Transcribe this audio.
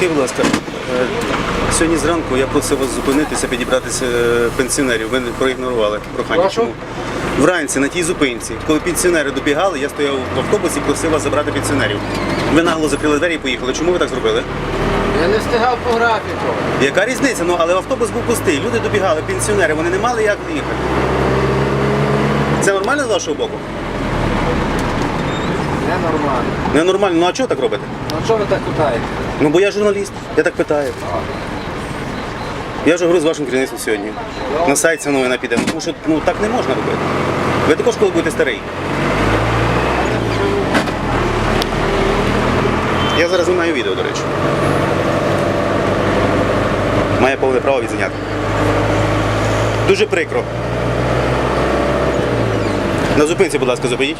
Скажіть, будь ласка, е, сьогодні зранку я просив вас зупинитися, підібратися е, пенсіонерів. Ви проігнорували прохання. Прошу? Чому? Вранці на тій зупинці, коли пенсіонери добігали, я стояв в автобусі і просив вас забрати пенсіонерів. Ви нагло закрили двері і поїхали. Чому ви так зробили? Я не встигав по графіку. Яка різниця? Ну але автобус був пустий. Люди добігали, пенсіонери, вони не мали як їхати. Це нормально з вашого боку? Ненормально. Ну а чого так робите? Ну а чого ви так питаєте? Ну бо я журналіст, я так питаю. Я вже говорю з вашим керівництвом сьогодні. На сайт ця новина піде. Ну, Тому що ну, так не можна робити. Ви також коли будете старий. Я зараз знімаю відео, до речі. Має повне право відзняти. Дуже прикро. На зупинці, будь ласка, зупиніть.